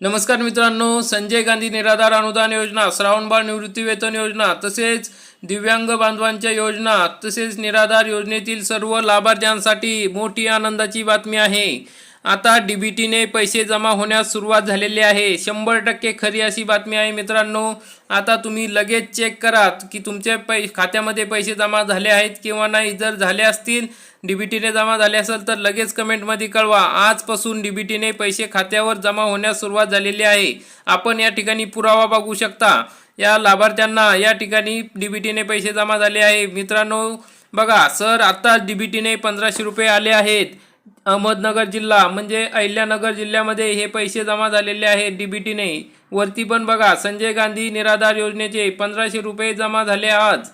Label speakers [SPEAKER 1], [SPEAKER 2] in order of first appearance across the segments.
[SPEAKER 1] नमस्कार मित्रांनो संजय गांधी निराधार अनुदान योजना श्रावणबाळ निवृत्तीवेतन योजना तसेच दिव्यांग बांधवांच्या योजना तसेच निराधार योजनेतील सर्व लाभार्थ्यांसाठी मोठी आनंदाची बातमी आहे. आता डीबीटीने पैसे जमा होण्यास सुरुवात झालेली आहे. शंभर टक्के खरी अशी बातमी आहे मित्रांनो. आता तुम्ही लगेच चेक करा की तुमच्या पै खात्यामध्ये पैसे जमा झाले आहेत किंवा नाही. जर झाले असतील डीबीटीने जमा झाले असेल तर लगेच कमेंटमध्ये कळवा. आजपासून डीबीटीने पैसे खात्यावर जमा होण्यास सुरुवात झालेली आहे. आपण या ठिकाणी पुरावा बघू शकता. या लाभार्थ्यांना या ठिकाणी डीबीटीने पैसे जमा झाले आहे. मित्रांनो बघा सर आता डीबीटीने पंधराशे रुपये आले आहेत. अहमदनगर जिल्हा म्हणजे अहिल्यानगर जिल्ह्यामध्ये हे पैसे जमा झालेले आहेत डीबीटीने वरती पण बघा संजय गांधी निराधार योजनेचे पंधराशे रुपये जमा झाले आज.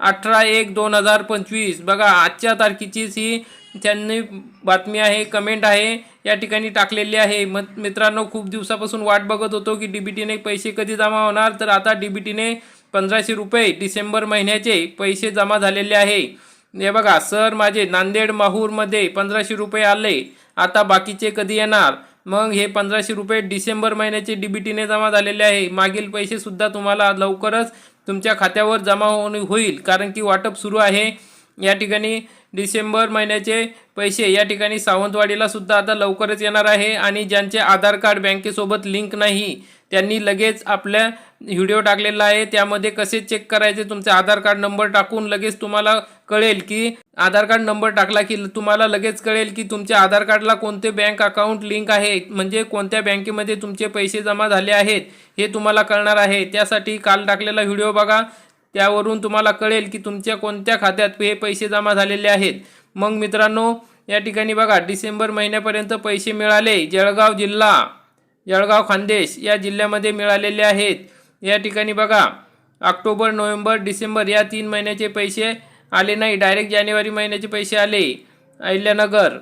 [SPEAKER 1] अठरा एक दोन हजार पंचवीस. बघा आजच्या तारखेचीच ही त्यांनी बातमी आहे कमेंट आहे या ठिकाणी टाकलेली आहे. मग मित्रांनो खूप दिवसापासून वाट बघत होतो की डीबीटीने पैसे कधी जमा होणार. तर आता डीबीटीने पंधराशे रुपये डिसेंबर महिन्याचे पैसे जमा झालेले आहे. हे बघा सर माझे नांदेड माहूरमध्ये पंधराशे रुपये आले. आता बाकीचे कधी येणार? मग हे पंधराशे रुपये डिसेंबर महिन्याचे डीबीटीने जमा झालेले आहे. मागील पैसेसुद्धा तुम्हाला लवकरच तुमच्या खात्यावर जमा होणे होईल कारण की वाटप सुरू आहे. या ठिकाणी डिसेंबर महिन्याचे पैसे या ठिकाणी सावंतवाडीला सुद्धा आता लवकरच येणार आहे. आणि ज्यांचे आधार कार्ड बँकेसोबत लिंक नाही त्यांनी लगेच आपल्या व्हिडिओ टाकलेला आहे त्यामध्ये कसे चेक करायचे तुमचे आधार कार्ड नंबर टाकून लगेच तुम्हाला कळेल की आधार कार्ड नंबर टाकला की तुम्हाला लगेच कळेल की तुमच्या आधार कार्डला कोणते बँक अकाउंट लिंक आहे म्हणजे कोणत्या बँकेमध्ये तुमचे पैसे जमा झाले आहेत हे तुम्हाला कळणार आहे. त्यासाठी काल टाकलेला व्हिडिओ बघा त्यावरून तुम्हाला कळेल की तुमच्या कोणत्या खात्यात हे पैसे जमा झालेले आहेत. मग मित्रांनो या ठिकाणी बघा डिसेंबर महिन्यापर्यंत पैसे मिळाले. जळगाव जिल्हा जळगाव खानदेश या जिल्ह्यामध्ये मिळालेले आहेत. या ठिकाणी बघा ऑक्टोबर नोव्हेंबर डिसेंबर या तीन महिन्याचे पैसे आले नाही. डायरेक्ट जानेवारी महिन्याचे पैसे आले. अहिल्यानगर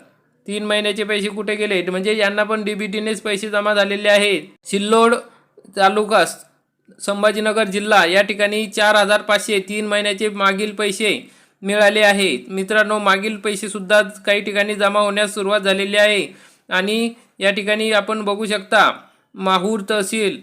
[SPEAKER 1] तीन महिन्याचे पैसे कुठे गेले? म्हणजे यांना पण डी बी टीनेच पैसे जमा झालेले आहेत. सिल्लोड तालुका संभाजीनगर जिल्हा या ठिकाणी चार हजार पाचशे तीन महिन्याचे मागील पैसे मिळाले आहेत. मित्रांनो मागील पैसेसुद्धा काही ठिकाणी जमा होण्यास सुरुवात झालेली आहे. आणि या ठिकाणी आपण बघू शकता माहूर तहसील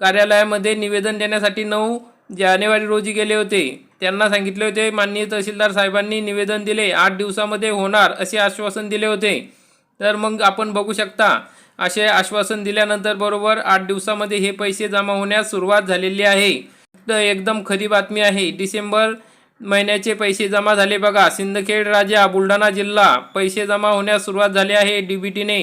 [SPEAKER 1] कार्यालयामध्ये निवेदन देण्यासाठी नऊ जानेवारी रोजी गेले होते. त्यांना सांगितले होते माननीय तहसीलदार साहेबांनी निवेदन दिले आठ दिवसामध्ये होणार असे आश्वासन दिले होते. तर मग आपण बघू शकता असे आश्वासन दिल्यानंतर बरोबर आठ दिवसामध्ये हे पैसे जमा होण्यास सुरुवात झालेली आहे. तर एकदम खरी बातमी आहे डिसेंबर महिन्याचे पैसे जमा झाले बघा. सिंदखेड राजा बुलढाणा जिल्हा पैसे जमा होण्यास सुरुवात झाली आहे डीबीटीने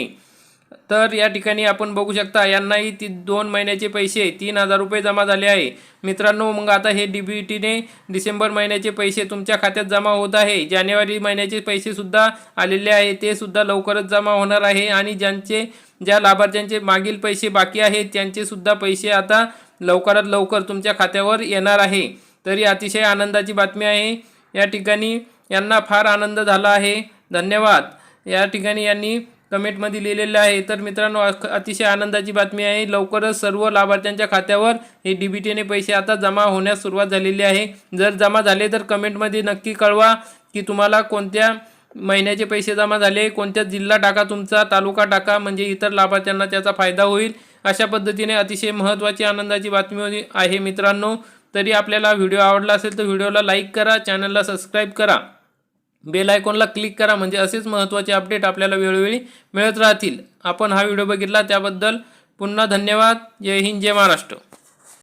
[SPEAKER 1] तर या ठिकाणी आपण बघू शकता यांनाही ती दोन महिन्याचे पैसे तीन हजार रुपये जमा झाले आहे. मित्रांनो मग आता हे डी बी टीने डिसेंबर महिन्याचे पैसे तुमच्या खात्यात जमा होत आहे. जानेवारी महिन्याचे पैसेसुद्धा आलेले आहे. ते सुद्धा लवकरच जमा होणार आहे आणि ज्यांचे ज्या लाभार्थ्यांचे मागील पैसे बाकी आहेत त्यांचेसुद्धा पैसे आता लवकरात लवकर तुमच्या खात्यावर येणार आहे. तरी अतिशय आनंदाची बातमी आहे. या ठिकाणी यांना फार आनंद झाला आहे. धन्यवाद. या ठिकाणी यांनी कमेंटमध्ये लिहिलेलं आहे. तर मित्रांनो अतिशय आनंदाची बातमी आहे. लवकरच सर्व लाभार्थ्यांच्या खात्यावर हे डीबीटीने पैसे आता जमा होण्यास सुरुवात झालेली आहे. जर जमा झाले तर कमेंटमध्ये नक्की कळवा की तुम्हाला कोणत्या महिन्याचे पैसे जमा झाले कोणत्या जिल्हा टाका तुमचा तालुका टाका म्हणजे इतर लाभार्थ्यांना त्याचा फायदा होईल. अशा पद्धतीने अतिशय महत्त्वाची आनंदाची बातमी आहे मित्रांनो. तरी आपल्याला व्हिडिओ आवडला असेल तर व्हिडिओला लाईक करा चॅनलला सबस्क्राईब करा. बेल आयकॉनला क्लिक करा म्हणजे असेच महत्त्वाचे अपडेट आपल्याला वेळोवेळी मिळत राहतील. आपण हा व्हिडिओ बघितला त्याबद्दल पुन्हा धन्यवाद. जय हिंद जय महाराष्ट्र.